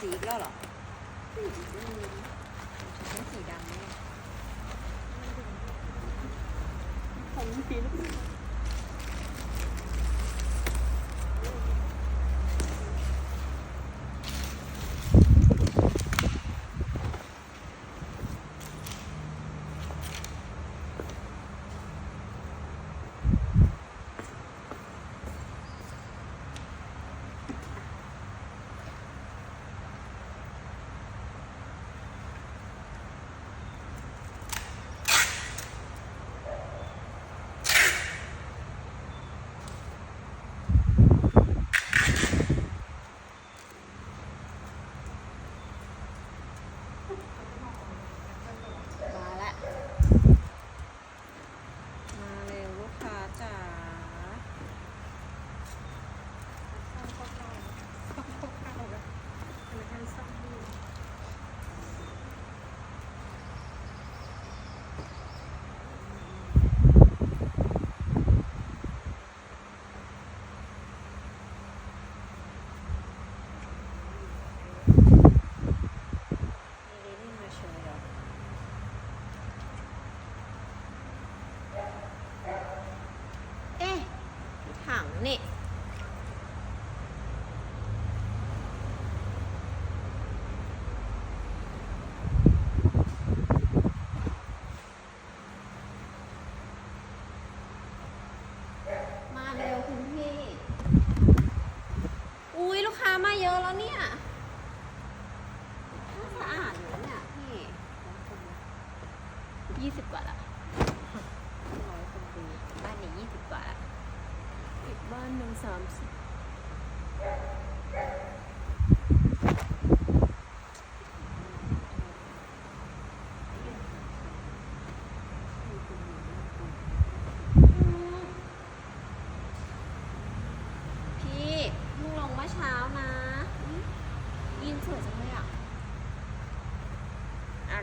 อ้าว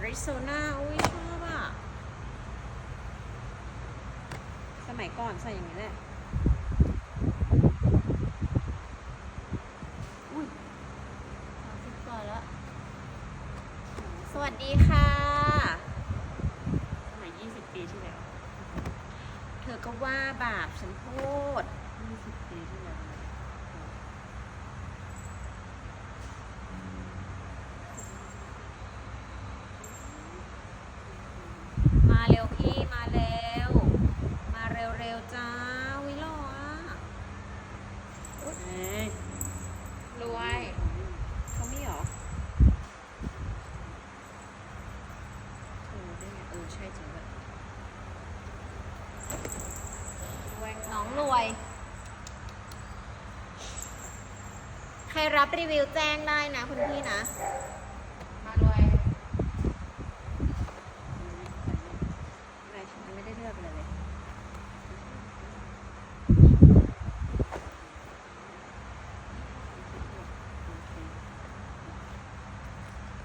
ริโซนาอุ้ยชอบอะ สมัยก่อนใส่อย่างนี้แหละ อุ้ยสามสิบกว่าแล้ว สวัสดีค่ะ สมัยยี่สิบปีที่แล้ว เธอก็ว่าบาปฉันพูด ยี่สิบปีที่แล้ว มาเร็วพี่มาเร็ว มาเร็วๆจ้าวิโลอะ เอ้ย รวยเขาไม่หรอเออได้ไงเออใช่จริงด้วยรวยน้องรวย ใค รีวิวแจ้งได้นะคุณพี่นะ มารวยอะไรฉันไม่ได้เลือกเลยเลย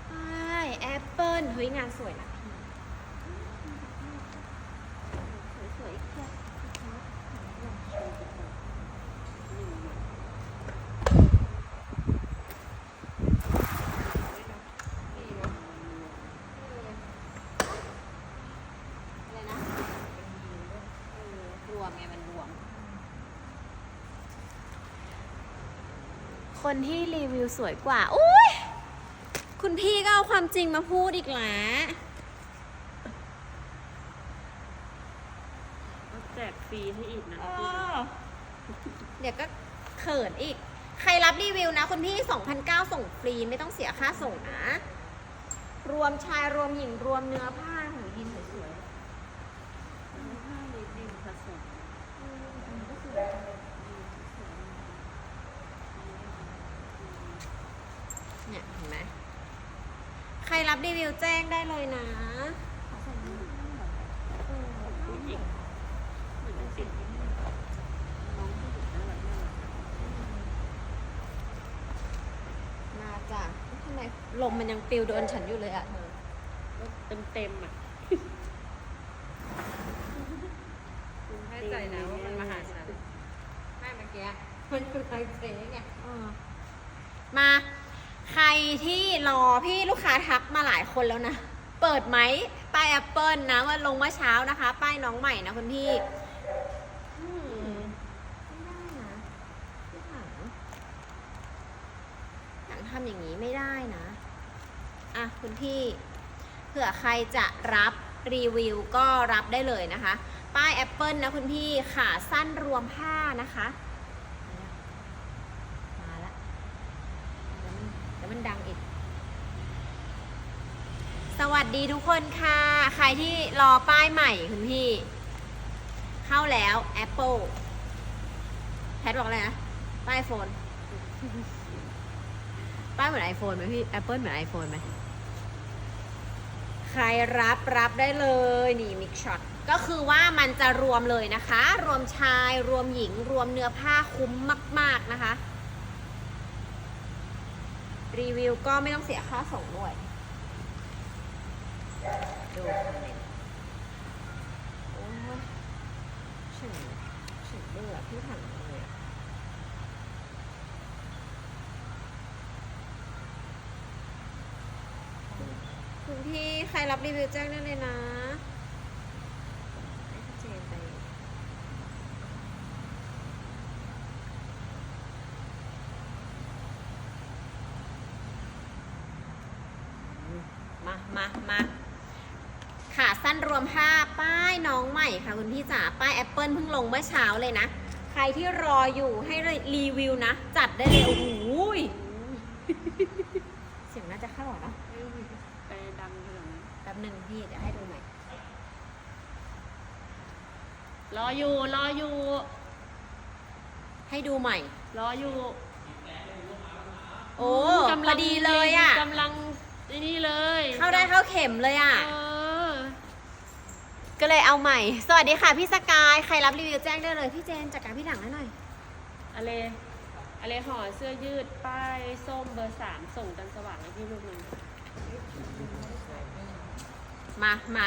ใช่แอปเปิลเฮ้ยงานสวยนะพี่สวยๆอีกแค่อะไรนะเออรวมไงมันรวม คนที่รีวิวสวยกว่า อุ้ยคุณพี่ก็เอาความจริงมาพูดอีกแล้วเอาแจกฟรีให้อีกนะเออเดี๋ยวก็เขินอีก ใครรับรีวิวนะ คุณพี่2,009ส่งฟรี ไม่ต้องเสียค่าส่งนะ รวมชายรวมหญิงรวมเนื้อผ้าหูยินสวย ผ้าลินินผสม ๆเนี่ยเห็นไหม ใครรับรีวิวแจ้งได้เลยนะผู้หญิงเหมือนเป็นสิ่งที่น้องผู้หญิงน่ารักน่ารักมาจ้ะทำไมลมมันยังปลิวโดนฉันอยู่เลยอะเธอเต็มเต็มๆอะคุณให้ใจนะว่ามันมาหาฉันไม่เมื่อกี้มันคือไอเจ๊ไง เออมาใคร ที่รอพี่ลูกค้าทักมาหลายคนแล้วนะ เปิดไหมป้ายแอปเปิลนะว่าลงเมื่อเช้านะคะ ป้ายน้องใหม่นะคุณพี่อืมไม่ได้นะพี่ถังถังทำอย่างนี้ไม่ได้นะ อะคุณพี่เผื่อใครจะรับรีวิวก็รับได้เลยนะคะ ป้ายแอปเปิลนะคุณพี่ขาสั้นรวมผ้านะคะ มาละแล้วมันแล้วมันดังอีก สวัส ดีทุกคนค่ะ ใครที่รอป้ายใหม่คุณพี่ เข้าแล้ว Apple แพทบอกอะไรนะป้ายโฟน ป้ายเหมือน iPhone ไหมพี่ Apple เหมือน iPhone ไหมใครรับรับได้เลยนี่มิกช็อตก็คือว่ามันจะรวมเลยนะคะ รวมชายรวมหญิง รวมเนื้อผ้าคุ้มมาก ๆนะคะ รีวิวก็ไม่ต้องเสียค่าส่งด้วย ดูคอมเมนต์โอ้ยฉันฉันเบื่อพี่ถังเลยคุณพี่ใครรับรีวิวแจ้งได้เลยนะให้พี่เจนไป มา มา มา ขาสั้นรวมผ้าป้ายน้องใหม่ค่ะคุณพี่จ๋า ป้ายแอปเปิลเพิ่งลงเมื่อเช้าเลยนะ ใครที่รออยู่ให้รีวิวนะ จัดได้เลย โอ้โหยเสียงน่าจะเข้าอะเนอะไปดังขนาดนั้นแป๊บหนึ่งพี่เดี๋ยวให้ดูใหม่ รออยู่ รออยู่ ให้ดูใหม่ รออยู่ โอ้กำพอดีเลยอะกำลังไอ้นี่เลย เข้าได้เข้าเข็มเลยอะเออ ก็เลยเอาใหม่ สวัสดีค่ะพี่สกาย ใครรับรีวิวแจ้งได้เลย พี่เจนจัดการพี่หลังให้หน่อย อะไรอะไรห่อเสื้อยืดป้ายส้มเบอร์สามส่งกันสว่างให้พี่ลูกหนึงมามา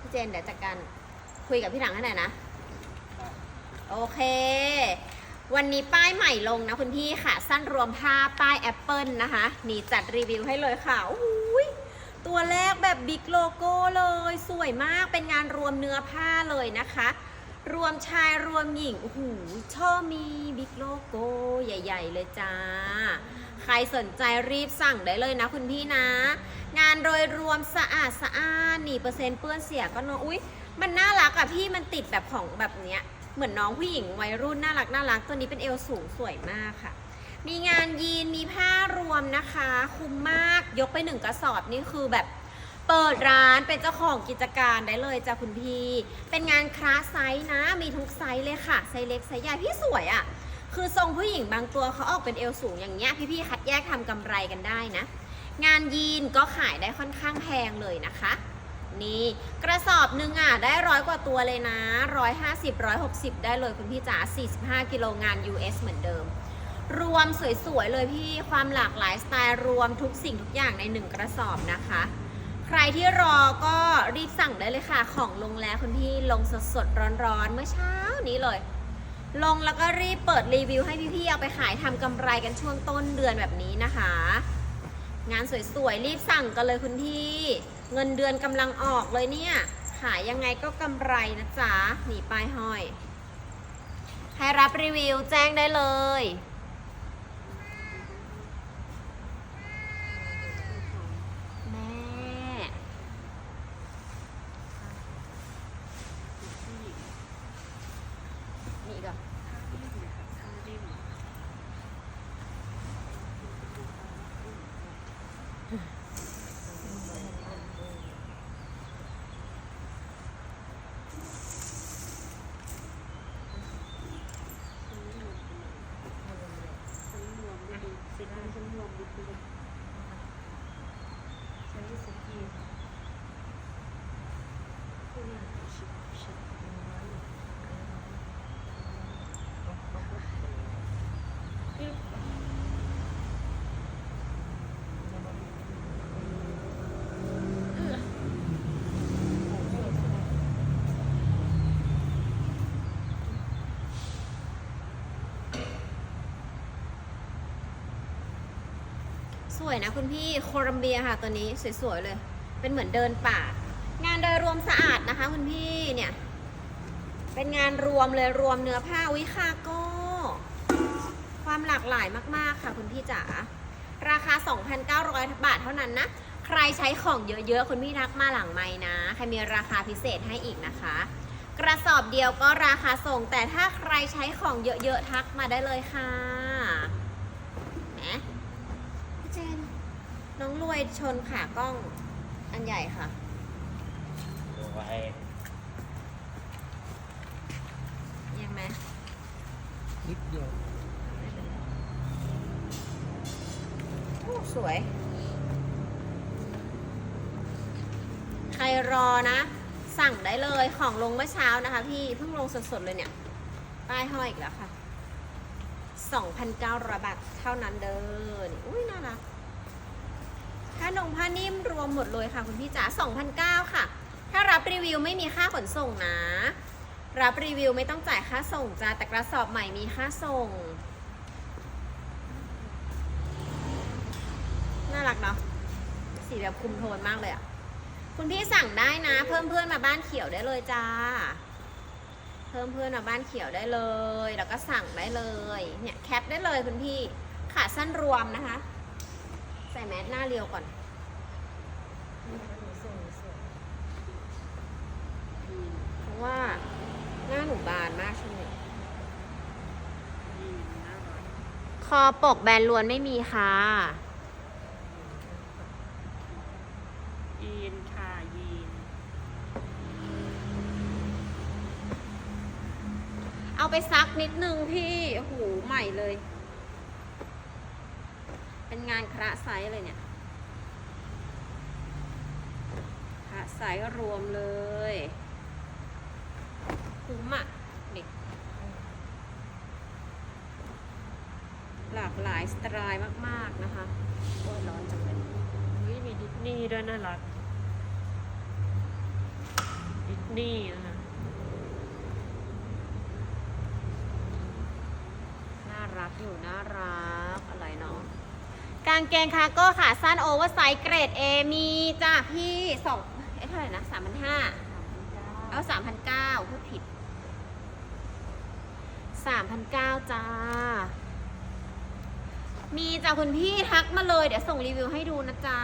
พี่เจนเดี๋ยวจัดการคุยกับพี่หลังให้หน่อยนะ โอเค วันนี้ป้ายใหม่ลงนะคุณพี่ค่ะ สั้นรวมผ้าป้ายแอปเปิลนะคะ นี่จัดรีวิวให้เลยค่ะอุ้ย ตัวแรกแบบบิ๊กโลโก้เลย สวยมากเป็นงานรวมเนื้อผ้าเลยนะคะ รวมชายรวมหญิงโอ้โหชอบมีบิ๊กโลโก้ใหญ่ ๆ เลยจ้า ใครสนใจรีบสั่งได้เลยนะคุณพี่นะ งานโดยรวมสะอาดสะอ้านนี่เปอร์เซ็นต์เปื้อนเสียก็น้อยอุ้ยมันน่ารักอะพี่มันติดแบบของแบบเนี้ยเหมือนน้องผู้หญิงวัยรุ่นน่ารักน่ารักตัวนี้เป็นเอวสูงสวยมากค่ะ มีงานยีนมีผ้ารวมนะคะ คุ้มมากยกไปหนึ่งกระสอบนี่คือแบบเปิดร้านเป็นเจ้าของกิจการได้เลยจ้ะคุณพี่ เป็นงานคลาสไซส์นะ มีทุกไซส์เลยค่ะ ไซส์เล็กไซส์ใหญ่พี่สวยอะ่ะ คือทรงผู้หญิงบางตัวเขาออกเป็นเอวสูงอย่างเงี้ยพี่ๆคัดแยกทำกำไรกันได้นะ งานยีนก็ขายได้ค่อนข้างแพงเลยนะคะ นี่กระสอบหนึ่งอะได้ร้อยกว่าตัวเลยนะร้อยห้าสิบร้อยหกสิบได้เลยคุณพี่จ๋า45 กิโลงาน US เหมือนเดิม รวมสวยๆเลยพี่ความหลากหลายสไตล์รวมทุกสิ่งทุกอย่างในหนึ่งกระสอบนะคะ ใครที่รอก็รีบสั่งได้เลยค่ะ ของลงแล้วคุณพี่ลงสดๆร้อนๆเมื่อเช้านี้เลย ลงแล้วก็รีบเปิดรีวิวให้พี่ๆเอาไปขายทำกำไรกันช่วงต้นเดือนแบบนี้นะคะ งานสวยๆรีบสั่งกันเลยคุณพี่ เงินเดือนกำลังออกเลยเนี่ยขายยังไงก็กำไรนะจ๊ะหนีป้ายห้อยใครรับรีวิวแจ้งได้เลย สวยนะคุณพี่โคลัมเบียค่ะตัวนี้สวยๆเลย เป็นเหมือนเดินป่า งานโดยรวมสะอาดนะคะคุณพี่เนี่ย เป็นงานรวมเลยรวมเนื้อผ้าวิคาโก้ความหลากหลายมากๆค่ะคุณพี่จ๋าราคา 2,900 บาทเท่านั้นนะ ใครใช้ของเยอะๆคุณพี่ทักมาหลังไม้นะ ใครมีราคาพิเศษให้อีกนะคะ กระสอบเดียวก็ราคาส่ง แต่ถ้าใครใช้ของเยอะๆทักมาได้เลยค่ะนะพี่เจน น้องร วยชนขากล้องอันใหญ่ค่ะ ดูไว้ยังไหมนิดเดียวโอ้สวย ใครรอนะ สั่งได้เลยของลงเมื่อเช้านะคะพี่ เพิ่งลงสดๆเลยเนี่ย ป้ายห้อยอีกแล้วค่ะ 2,900 บาทเท่านั้นเดินอุ้ยน่ารัก ผ้านงผ้านิ่มรวมหมดเลยค่ะคุณพี่จ๋า2,900ค่ะ ถ้ารับรีวิวไม่มีค่าขนส่งนะ รับรีวิวไม่ต้องจ่ายค่าส่งจ้าแต่กระสอบใหม่มีค่าส่ง น่ารักเนาะ สีแบบคุมโทนมากเลยอะ่ะ คุณพี่สั่งได้นะ เพิ่มเพื่อนมาบ้านเขียวได้เลยจ้า เพิ่มเพื่อนมาบ้านเขียวได้เลย แล้วก็สั่งได้เลย เนี่ยแคปได้เลยคุณพี่ขาสั้นรวมนะคะ ใส่แมสหน้าเรียวก่อนเพราะว่าหน้าหนูบานมากช่วงนี้ยีนน่ารักคอปกแบนล้วนไม่มีค่ะยีนค่ะยีน เอาไปซักนิดนึงพี่ โอ้โห ใหม่เลย เป็นงานคระไซส์เลยเนี่ยคระไซส์รวมเลยคุ้มอะเด็กหลากหลายสไตล์มากๆนะคะโอ้ยร้อนจังเลยอุ้ยมีดิสนีย์ด้วยน่ารักดิสนีย์นะคะน่ารักอยู่น่ารักอะไรเน กางเกงคาร์โก้ขาสั้นโอเวอร์ไซส์เกรด A มีจ้ะพี่สองเอ๊ะเท่าไหร่นะสามพันห้าเอาสามพันเก้าพูดผิดสามพันเก้าจ้า มีจ้ะคุณพี่ทักมาเลย เดี๋ยวส่งรีวิวให้ดูนะจ๊ะ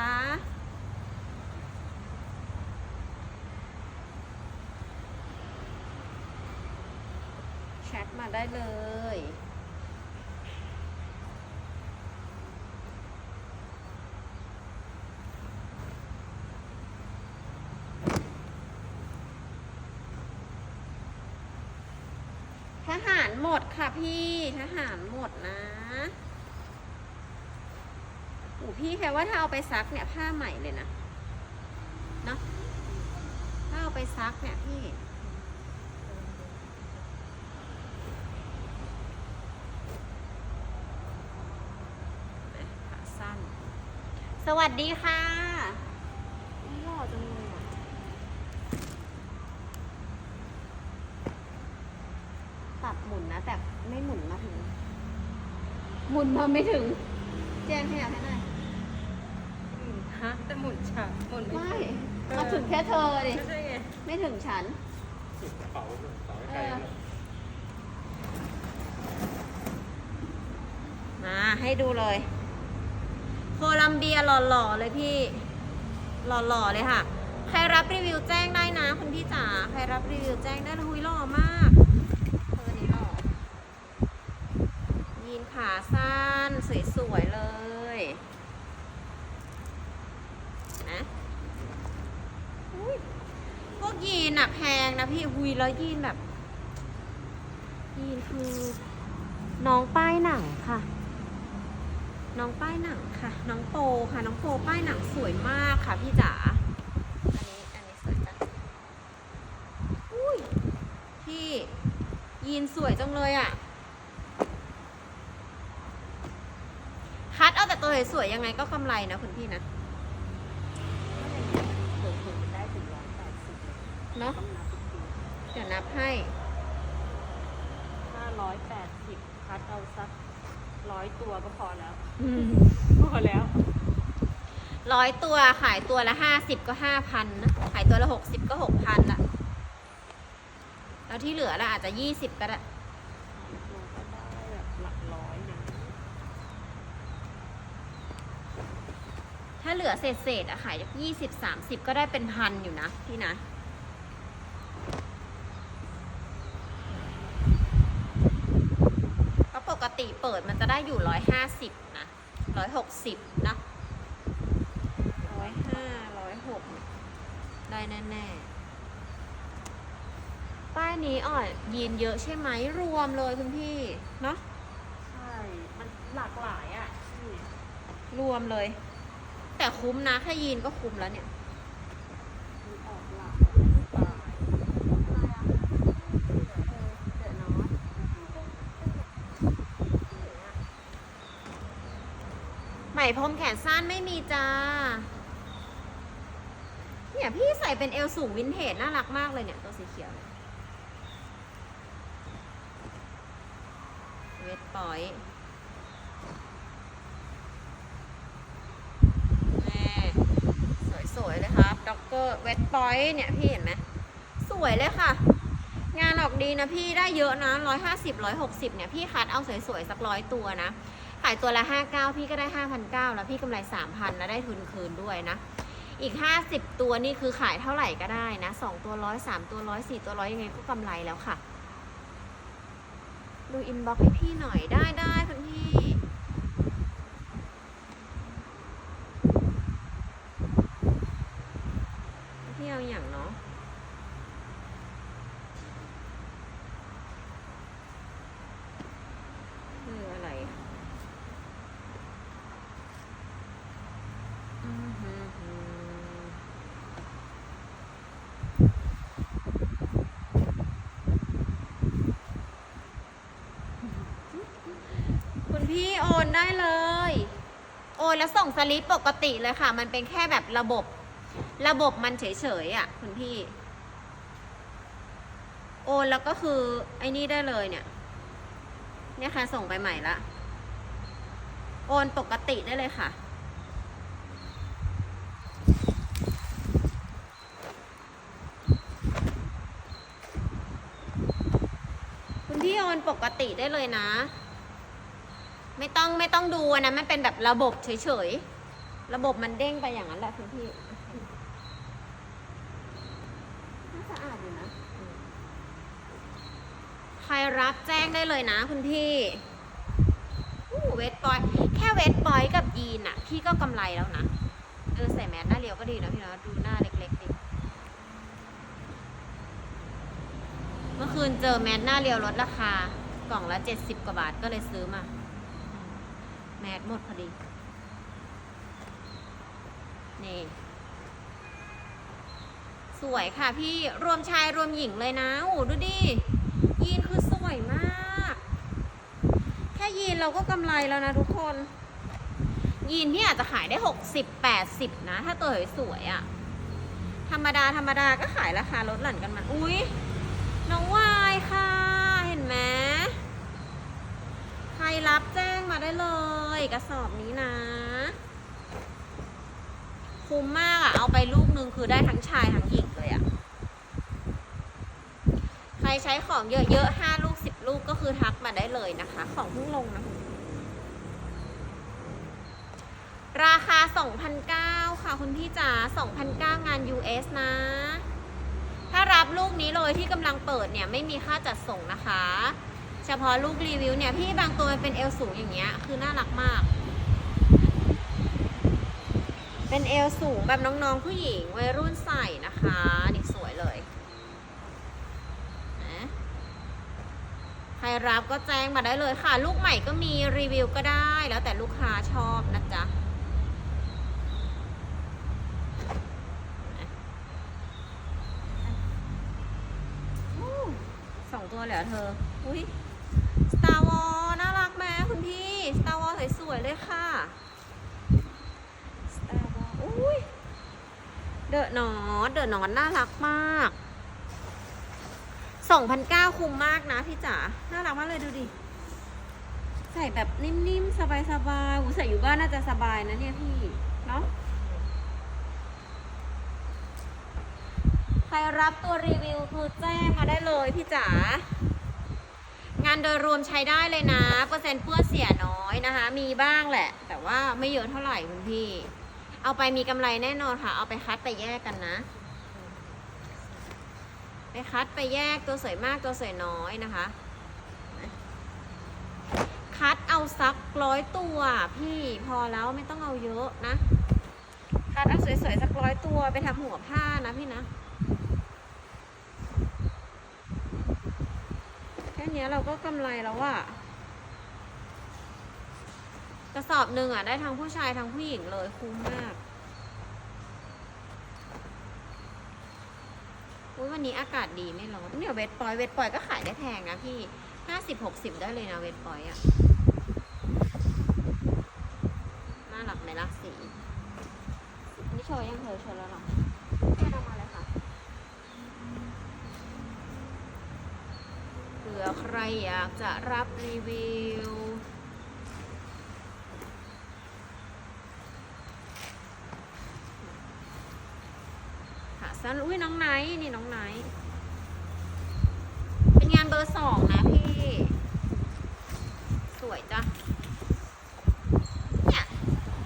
แชทมาได้เลย ท หมดค่ะพี่ทหารหมดนะโอ้พี่แค่ว่าถ้าเอาไปซักเนี่ยผ้าใหม่เลยนะเนาะถ้าเอาไปซักเนี่ยพี่สั้นสวัสดีค่ะอุ๊ยหล่อจังเลยอะ ตัดหมุนนะ แต่ไม่หมุนมาถึง หมุนมาไม่ถึง แจ้งให้หน่อยให้หน่อยฮะแต่หมุนฉากหมุนไม่เออมาถึงแค่เธอดิ ไม่ใช่ไงไม่ถึงฉัน สุดกระเป๋าสุดกระเป๋าเอใกลเลยมาให้ดูเลย โคลัมเบียหล่อๆเลยพี่ หล่อๆเลยค่ะ ใครรับรีวิวแจ้งได้นะคุณพี่จ๋า ใครรับรีวิวแจ้งได้เลยหุยหล่อมากเธอนี้หล่อ ยีน ขาสั้น สวย ๆ เลยนะพวกยีนอะแพงนะพี่หุยแล้วยีนแบบ ยีนคือ น้องป้ายหนังค่ะ น้องป้ายหนังค่ะ น้องโปค่ะ น้องโปป้ายหนังสวยมากค่ะพี่จ๋าอันนี้อันนี้สวยจังอุ้ยพี่ยีนสวยจังเลยอะด เอาแต่ตัวสวยๆยังไงก็กำไรนะคุณพี่นะถึงถึงมันได้ถึงร้อยแปดสิบเนาะต้องนับอีกทีเดี๋ยวนับให้ ห้าร้อยแปดสิบคัดเอาสักร้อยตัวก็พอแล้วอืมพอแล้วพร้อยตัวขายตัวละห้าสิบก็ห้าพันนะขายตัวละหกสิบก็หกพันละแล้วที่เหลือละอาจจะยี่สิบก็ได้ ตัวก็ได้แบบหลักร้อยอย่างนี้ ถ้าเหลือเศษเศษๆอะขายยี่สิบสามสิบก็ได้เป็นพันอยู่นะพี่นะ เพราะปกติเปิดมันจะได้อยู่ร้อยห้าสิบนะร้อยหกสิบนะร้อยห้าร้อยหกได้แน่ๆ ป้ายนี้อ่อนยีนเยอะใช่ไหมรวมเลยคุณพี่ เนาะใช่ มันหลากหลายอะนี่รวมเลย แต่คุ้มนะ ถ้ายีนก็คุ้มแล้วเนี่ยมันออกหลากหลายสไตล์เดอะนอตไหมพรมแขนสั้นไม่มีจ้า เนี่ยพี่ใส่เป็นเอวสูงวินเทจน่ารักมากเลยเนี่ย ตัวสีเขียวเวทปอยแม่สวยๆเลยครับด็ อกเกอร์เวทปอยเนี่ยพี่เห็นไหมสวยเลยค่ะ งานออกดีนะพี่ได้เยอะนะร้อยห้าสิบร้อยหกสิบเนี่ยพี่คัดเอาสวยๆ สักร้อยตัวนะ ขายตัวละห้าเก้าพี่ก็ได้ห้าพันเก้าแล้วพี่กำไรสามพันแล้วได้ทุนคืนด้วยนะ อีกห้าสิบตัวนี่คือขายเท่าไหร่ก็ได้นะสองตัวร้อยสามตัวร้อยสี่ตัวร้อยยังไงก็กำไรแล้วค่ะ ดูอินบ็อกให้พี่หน่อยได้ได้คุณพี่เอาอย่างเนาะ คืออะไรอืมฮึฮึคุณพี่โอ นได้เลย โอนแล้วส่งสลิปปกติเลยค่ะ มันเป็นแค่แบบระบบ ระบบมันเฉยๆอะ คุณพี่ โอนแล้วก็คือไอ้นี่ได้เลยเนี่ย เนี่ยค่ะส่งไปใหม่ละโอนปกติได้เลยค่ะ คุณพี่โอนปกติได้เลยนะ ไม่ต้องไม่ต้องดูอันนะมันเป็นแบบระบบเฉยๆ ระบบมันเด้งไปอย่างนั้นแหละคุณพี่น่าสะอาดอยู่นะ ใครรับแจ้งได้เลยนะคุณพี่อู้เวทปอย แค่เวทปอยกับยีนอะพี่ก็กำไรแล้วนะ เออใส่แมสหน้าเรียวก็ดีนะพี่นะดูหน้าเล็กๆดิเมื่อคืนเจอแมสหน้าเรียวลดราคากล่องละเจ็ดสิบกว่าบาทก็เลยซื้อมา แมสหมดพอดี นี่ สวยค่ะพี่รวมชายรวมหญิงเลยนะโอ้ดูดิ ยีนคือสวยมาก แค่ยีนเราก็กำไรแล้วนะทุกคน ยีนพี่อาจจะขายได้หกสิบแปดสิบนะ ถ้าตัวสวยอะ่ะ ธรรมดาธรรมดาก็ขายราคาลดหลั่นกันมาอุ้ยน้องวายค่ะ เห็นไหมใครรับแจ้ มาได้เลย กระสอบนี้นะคุ้มมากอะ่ะเอาไปลูกนึงคือได้ทั้งชายทั้งหญิงเลยอะใครใช้ของเยอะๆห้าลูกสิบลูกก็คือทักมาได้เลยนะคะ ของเพิ่งลงนะราคา 2,009ค่ะคุณพี่จ๋า2,009งาน US นะ ถ้ารับลูกนี้เลยที่กำลังเปิดเนี่ย ไม่มีค่าจัดส่งนะคะ เฉพาะลูกรีวิวเนี่ย พี่บางตัวมันเป็นเอวสูงอย่างเงี้ย คือน่ารักมาก เป็นเอวสูงแบบน้องๆผู้หญิงวัยรุ่นใส่นะคะนี่สวยเลยนะใครรับก็แจ้งมาได้เลยค่ะ ลูกใหม่ก็มีรีวิวก็ได้ แล้วแต่ลูกค้าชอบนะจ๊ะสองตัวเหรอเธอ อุ้ย สตาร์วอลน่ารักไหมคุณพี่สตาร์วอลสวยๆเลยค่ะสตาร์วอลอุ้ยเดอะนอนเดอะนอนน่ารักมากสองพันเก้าคุ้มมากนะพี่จ๋าน่ารักมากเลยดูดิ ใส่แบบนิ่มๆ สบายๆอูใส่อยู่บ้านน่าจะสบายนะเนี่ยพี่ เนาะใครรับตัวรีวิวคือแจ้งมาได้เลยพี่จ๋าานโดยรวมใช้ได้เลยนะ เปอร์เซ็นต์เปื้อนเสียน้อยนะคะ มีบ้างแหละ แต่ว่าไม่เยอะเท่าไหร่คุณพี่ เอาไปมีกำไรแน่นอนค่ะ เอาไปคัดไปแยกกันนะ ไปคัดไปแยกตัวสวยมากตัวสวยน้อยนะคะ คัดเอาสักร้อยตัวพี่พอแล้วไม่ต้องเอาเยอะนะ คัดเอาสวยๆสักร้อยตัวไปทำหัวผ้านะพี่นะ แค่เนี้ยเราก็กำไรแล้วอะกระสอบหนึ่งอะได้ทั้งผู้ชายทั้งผู้หญิงเลยคุ้มมากอุ๊ยวันนี้อากาศดีไม่ร้อนเนี่ยวเวทปอย เวทปอยก็ขายได้แพงนะพี่ห้าสิบหกสิบได้เลยนะเวทปอยอะน่ารักไหมล่ะสีนี่โชว์ยังเคยโชว์แล้วหรอแค่เอามาเลยค่ะ เผื่อใครอยากจะรับรีวิวค่ะสั้นอุ้ยน้องไนท์นี่น้องไนท์เป็นงานเบอร์สองนะพี่ สวยจ้ะเนี่ย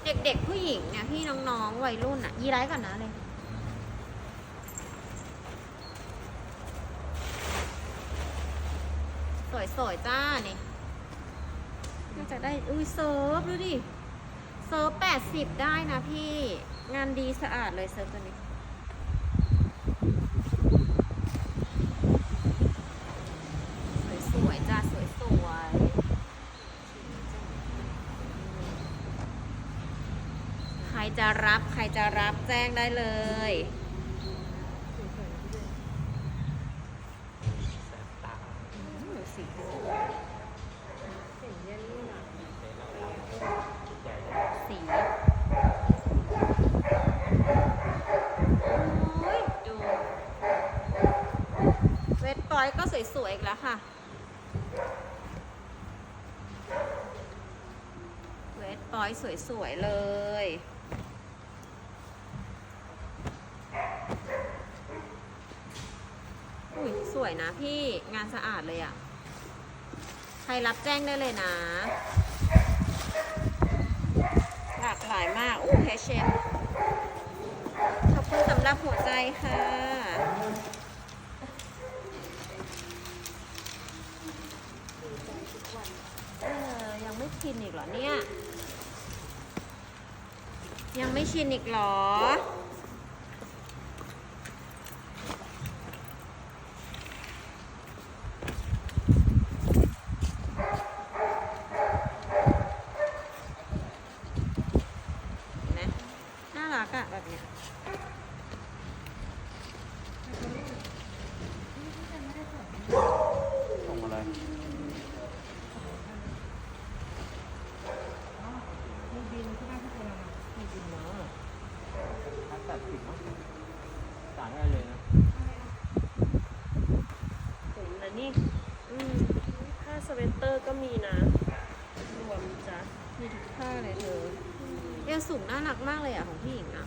เด็กๆผู้หญิงเนี่ยพี่น้องๆวัยรุ่นอะยีไลท์ก่อนนะเลย สวยๆจ้านี่น่าจะได้อุ้ยเซิร์ฟดูดิเซิร์ฟแปดสิบได้นะพี่ งานดีสะอาดเลยเซิร์ฟตัวนี้สวยๆจ้าสวยๆใครจะรับใครจะรับแจ้งได้เลย แสบตา อืมสี เห็นเย็นนี่นะ ใหญ่ สีโอ้ยดูเวทปอยก็สวยๆอีกแล้วค่ะ เวทปอย สวยๆเลย อุ้ยสวยนะพี่งานสะอาดเลยอะ่ะ ใครรับแจ้งได้เลยนะ หลากหลายมาก อู้เพชเชนขอบคุณสำหรับหัวใจค่ะเออยังไม่ชินอีกเหรอเนี่ย ยังไม่ชินอีกเหรอ เห็นไหมน่ารักอะแบบเนี้ย ส่งอะไร มีบินที่บ้านที่คนละ ไม่กินนะถ้าตัดสินจ่ายได้เลยนะ ผมนะนี่ อืมผ้าสเวนเตอร์ก็มีนะ รวมจ้ะมีทุกผ้าเลยเธอเอวสูงน่ารักมากเลยอะของพี่หญิงอะ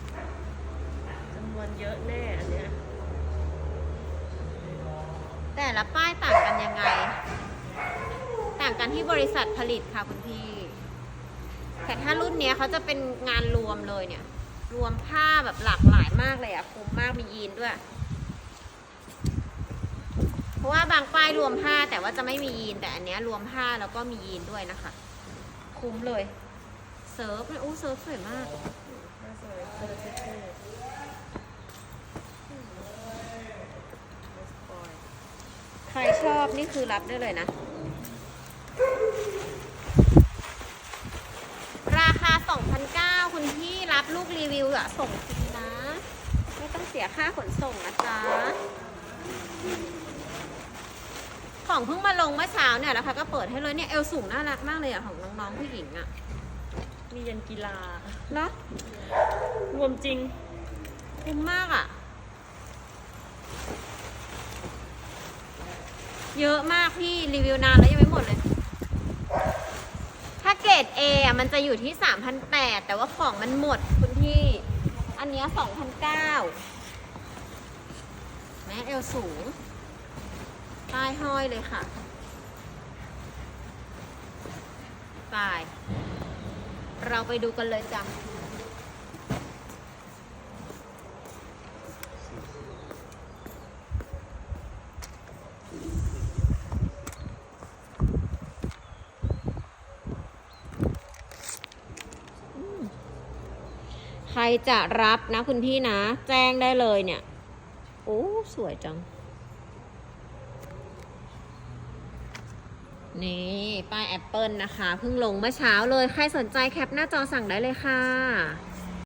จำนวนเยอะแน่อันเนี้ยแต่ละป้ายต่างกันยังไง ต่างกันที่บริษัทผลิตค่ะคุณพี่ แต่ถ้ารุ่นเนี้ยเขาจะเป็นงานรวมเลยเนี่ย รวมผ้าแบบหลากหลายมากเลยอะคุ้มมากมียีนด้วยเพ ราะว่าบางป้ายรวมผ้าแต่ว่าจะไม่มียีนแต่อันเนี้ยรวมผ้าแล้วก็มียีนด้วยนะคะ คุ้มเลยเซิร์ฟเนี่ยอู้เซิร์ฟสวยมากเวนเตอร์เท่ๆใครชอบนี่คือรับได้เลยนะ ราคา 2,900คุณพี่รับลูกรีวิวอะส่งฟรีนะ ไม่ต้องเสียค่าขนส่งนะจ๊ะ ของเพิ่งมาลงเมื่อเช้าเนี่ยแล้วค่ะก็เปิดให้เลยเนี่ยเอวสูงน่ารักมากเลยอะของน้องๆผู้หญิงอะมียันกีฬาเนาะรวมจริงคุ้มมากอะเยอะมากพี่รีวิวนานแล้วยังไม่หมดเลย ถ้าเกรด A อะมันจะอยู่ที่ 3,800 แต่ว่าของมันหมดคุณพี่ อันเนี้ย2,900นะเอวสูง ป้ายห้อยเลยค่ะไปเราไปดูกันเลยจ้ะใครจะรับนะคุณพี่นะ แจ้งได้เลยเนี่ย โอ้ สวยจัง นี่ป้ายแอปเปิลนะคะเพิ่งลงเมื่อเช้าเลย ใครสนใจแคปหน้าจอสั่งได้เลยค่ะ